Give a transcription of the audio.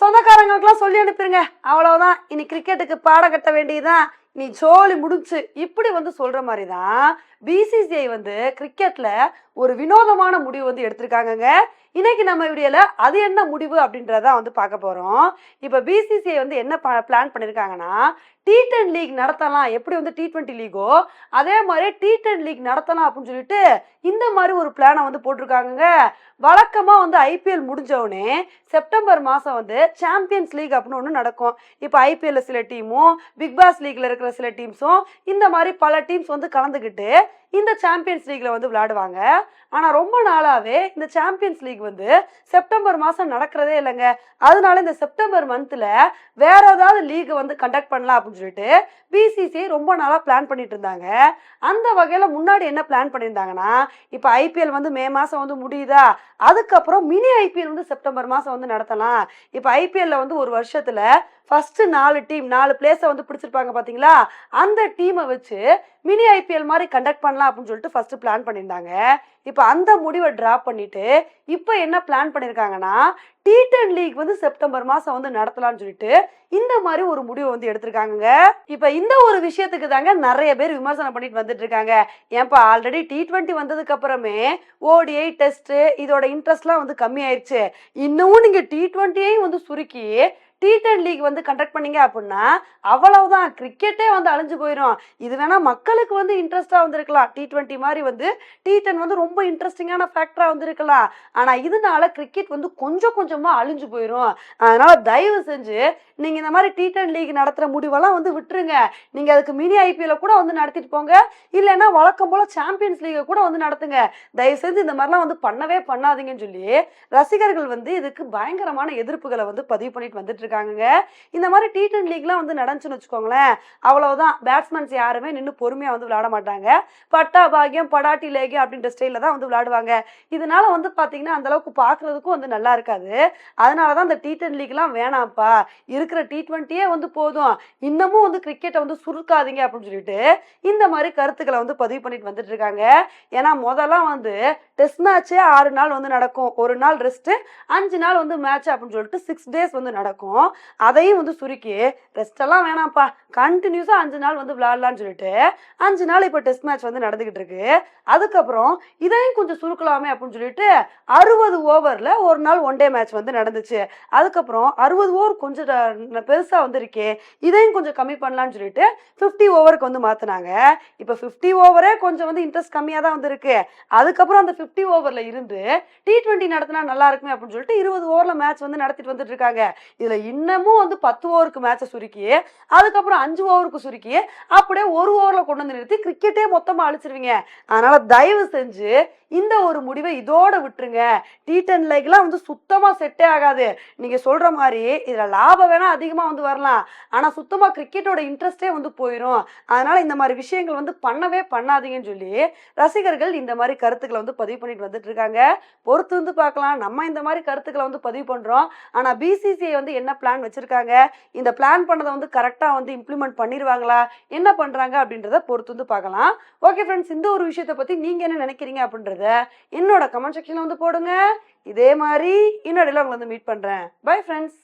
சொந்தக்காரங்களுக்குலாம் சொல்லி அனுப்பிடுங்க அவ்வளவுதான். இனி கிரிக்கெட்டுக்கு பாடம் கட்ட வேண்டியதுதான். நீ சோழி முடிஞ்சு இப்படி வந்து சொல்ற மாதிரி தான் பிசிசிஐ வந்து கிரிக்கெட்ல ஒரு வினோதமான முடிவு வந்து எடுத்திருக்காங்கங்க. இன்னைக்கு நம்ம வீடியோல அது என்ன முடிவு அப்படின்றத வந்து பார்க்க போறோம். இப்போ பிசிசிஐ வந்து என்ன பிளான் பண்ணிருக்காங்கன்னா டி டென் லீக் நடத்தலாம். எப்படி வந்து டி டுவெண்ட்டி லீகோ அதே மாதிரி டி டென் லீக் நடத்தலாம் அப்படின்னு சொல்லிட்டு இந்த மாதிரி ஒரு பிளானை வந்து போட்டிருக்காங்கங்க. வழக்கமாக வந்து ஐபிஎல் முடிஞ்சவுடனே செப்டம்பர் மாதம் வந்து சாம்பியன்ஸ் லீக் அப்படின்னு ஒன்று நடக்கும். இப்போ ஐபிஎல்ல சில டீமும் பிக் பாஸ் லீக்ல இருக்கிற சில டீம்ஸும் இந்த மாதிரி பல டீம்ஸ் வந்து கலந்துக்கிட்டு இந்த சாம்பியன்ஸ் லீக்ல வந்து விளையாடுவாங்க. ஆனால் ரொம்ப நாளாவே இந்த சாம்பியன்ஸ் லீக் வந்து செப்டம்பர் மாதம் நடக்கிறதே இல்லைங்க. அதனால இந்த செப்டம்பர் மந்த்தில் வேற ஏதாவது லீக் வந்து கண்டக்ட் பண்ணலாம் அப்படின்னு சொல்லிட்டு பிசிசிஐ ரொம்ப நாளாக பிளான் பண்ணிட்டு இருந்தாங்க. அந்த வகையில் முன்னாடி என்ன பிளான் பண்ணியிருந்தாங்கன்னா இப்போ ஐபிஎல் வந்து மே மாதம் வந்து முடியுதா? அதுக்கப்புறம் மினி ஐபிஎல் வந்து செப்டம்பர் மாதம் வந்து நடத்தலாம். இப்போ ஐபிஎல்ல வந்து ஒரு வருஷத்தில் ஃபர்ஸ்ட் நாலு டீம் நாலு பிளேஸை வந்து பிடிச்சிருப்பாங்க பார்த்தீங்களா அந்த டீமை வச்சு மினி ஐபிஎல் மாதிரி கண்டக்ட் பண்ணலாம் அப்படின்னு சொல்லிட்டு ஃபஸ்ட்டு பிளான் பண்ணியிருந்தாங்க. இப்போ அந்த முடிவை ட்ராப் பண்ணிட்டு இப்போ என்ன பிளான் பண்ணியிருக்காங்கன்னா டி டென் லீக் வந்து செப்டம்பர் மாதம் வந்து நடத்தலாம்னு சொல்லிட்டு இந்த மாதிரி ஒரு முடிவை வந்து எடுத்திருக்காங்க இப்போ இந்த ஒரு விஷயத்துக்கு தாங்க நிறைய பேர் விமர்சனம் பண்ணிட்டு வந்துட்டு இருக்காங்க. ஏன்பா ஆல்ரெடி டி டுவெண்ட்டி வந்ததுக்கு அப்புறமே ஓடிஐ டெஸ்ட்டு இதோட இன்ட்ரெஸ்ட்லாம் வந்து கம்மி ஆயிடுச்சு இன்னமும் நீங்கள் டி ட்வெண்ட்டியையும் வந்து சுருக்கி டி டென் லீக் வந்து கண்டக்ட் பண்ணீங்க அப்படின்னா அவ்வளவுதான். கிரிக்கெட்டே வந்து அழிஞ்சு போயிடும் இது வேணா மக்களுக்கு வந்து இன்ட்ரெஸ்டாக வந்திருக்கலாம். டி ட்வெண்ட்டி மாதிரி வந்து டி டென் வந்து ரொம்ப இன்ட்ரெஸ்டிங்கான ஃபேக்டராக வந்திருக்கலாம். ஆனால் இதனால கிரிக்கெட் வந்து கொஞ்சம் கொஞ்சமாக அழிஞ்சு போயிடும் அதனால தயவு செஞ்சு நீங்கள் இந்த மாதிரி டி டென் லீக் நடத்துகிற முடிவெல்லாம் வந்து விட்டுருங்க. நீங்கள் அதுக்கு மினி ஐபிஎல் கூட வந்து நடத்திட்டு போங்க. இல்லைன்னா வழக்கம் போல சாம்பியன்ஸ் லீகை கூட வந்து நடத்துங்க. தயவு செஞ்சு இந்த மாதிரிலாம் வந்து பண்ணவே பண்ணாதீங்கன்னு சொல்லி ரசிகர்கள் வந்து இதுக்கு பயங்கரமான எதிர்ப்புகளை வந்து பதிவு பண்ணிட்டு வந்துட்டு இருக்காங்க இந்த மாதிரி டி டென் லீக்லாம் வந்து நடந்துச்சுன்னு வச்சுக்கோங்களேன் அவ்வளவுதான். பேட்ஸ்மேன்ஸ் யாருமே நின்று பொறுமையா வந்து விளையாட மாட்டாங்க. பட்டா பாகியம் படாட்டி லேகியம் அப்படின்ற ஸ்டைல தான் வந்து விளையாடுவாங்க. இதனால வந்து பாத்தீங்கன்னா அந்த அளவுக்கு பாக்குறதுக்கும் வந்து நல்லா இருக்காது. அதனால தான் இந்த டி டென் லீக்லாம் வேணாம்ப்பா. இருக்கிற டி டுவெண்ட்டியே வந்து போதும். இன்னமும் வந்து கிரிக்கெட்டை வந்து சுருக்காதீங்க அப்படின்னு சொல்லிட்டு இந்த மாதிரி கருத்துக்களை வந்து பதிவு பண்ணிட்டு வந்துட்டு இருக்காங்க. ஏன்னா முதல்ல வந்து டெஸ்ட் மேட்சே ஆறு நாள் வந்து நடக்கும். ஒரு நாள் ரெஸ்ட் அஞ்சு நாள் வந்து மேட்ச் அப்படின்னு சொல்லிட்டு சிக்ஸ் டேஸ் வந்து நடக்கும். அதையும் வந்து சுருக்கி ரெஸ்டெல்லாம் வேணாம்ப்பா. கண்டினியூஸாக அஞ்சு நாள் வந்து விளாட்லான்னு சொல்லிட்டு அஞ்சு நாள் இப்போ டெஸ்ட் மேட்ச் வந்து நடந்துக்கிட்டு இருக்கு. அதுக்கப்புறம் இதையும் கொஞ்சம் சுருக்கலாமே அப்படின்னு சொல்லிட்டு அறுபது ஓவரில் ஒரு நாள் ஒன் டே மேட்ச் வந்து நடந்துச்சு. அதுக்கப்புறம் அறுபது ஓவர் கொஞ்சம் பெருசாக வந்திருக்கே இதையும் கொஞ்சம் கம்மி பண்ணலாம்னு சொல்லிட்டு ஃபிஃப்டி ஓவருக்கு வந்து மாற்றினாங்க இப்போ ஃபிஃப்டி ஓவரே கொஞ்சம் வந்து இன்ட்ரெஸ்ட் கம்மியாக தான் வந்திருக்கு அதுக்கப்புறம் அந்த ஃபிஃப்டி ஓவரில் இருந்து டி ட்வெண்ட்டி நடத்தினா நல்லா இருக்குமே அப்படின்னு சொல்லிட்டு இருபது ஓவரில் மேட்ச் வந்து நடத்திட்டு வந்துட்டு இருக்காங்க. இதில் இன்னமும் வந்து பத்து ஓவருக்கு மேட்சை சுருக்கி அதுக்கப்புறம் அஞ்சு ஓவருக்கு சுருக்கி அப்படியே ஒரு ஓவரில் கொண்டு வந்து நிறுத்தி கிரிக்கெட்டே மொத்தமாக அழிச்சிருவீங்க. அதனால தயவு செஞ்சு இந்த ஒரு முடிவை இதோட விட்டுருங்க. டி டென் லைக்லாம் வந்து சுத்தமாக செட்டே ஆகாது. நீங்கள் சொல்கிற மாதிரி இதில் லாபம் வேணால் அதிகமாக வந்து வரலாம். ஆனால் சுத்தமாக கிரிக்கெட்டோட இன்ட்ரெஸ்டே வந்து போயிடும் அதனால் இந்த மாதிரி விஷயங்கள் வந்து பண்ணவே பண்ணாதீங்கன்னு சொல்லி ரசிகர்கள் இந்த மாதிரி கருத்துக்களை வந்து பதிவு பண்ணிட்டு வந்துட்டு இருக்காங்க. பொறுத்து வந்து பார்க்கலாம். நம்ம இந்த மாதிரி கருத்துக்களை வந்து பதிவு பண்ணுறோம் ஆனால் பிசிசிஐ வந்து என்ன பிளான் வச்சிருக்காங்க. இந்த பிளான் பண்ணதை வந்து கரெக்டா வந்து இம்ப்ளிமெண்ட் பண்ணிடுவாங்களா என்ன பண்றாங்க அப்படின்றத பொறுத்து வந்து பார்க்கலாம். ஓகே ஃப்ரெண்ட்ஸ் இந்த ஒரு விஷயத்தை பத்தி நீங்க என்ன நினைக்கிறீங்க அப்படின்றத என்னோட கமெண்ட் செக்ஷனில் வந்து போடுங்க. இதே மாதிரி இன்னொடையில் உங்களை வந்து மீட் பண்றேன். Bye friends